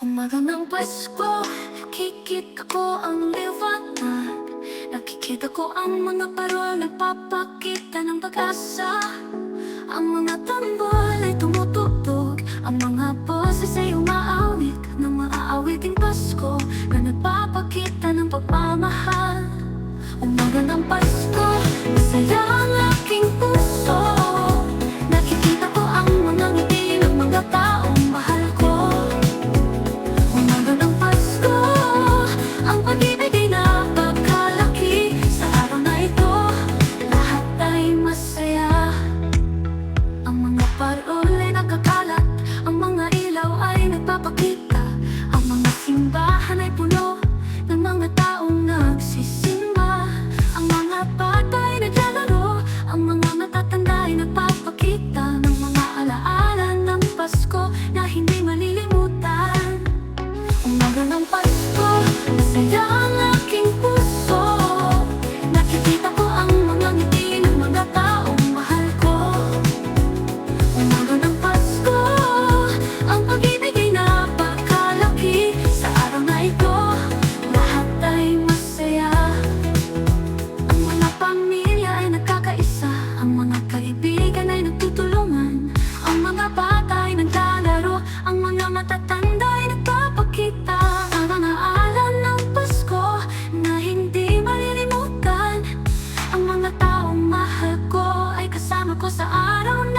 Umaga ng Pasko, nakikita ko ang liwanag. Nakikita ko ang mga parol nagpapakita ng pag-asa. Ang mga tambol ay tumulong I don't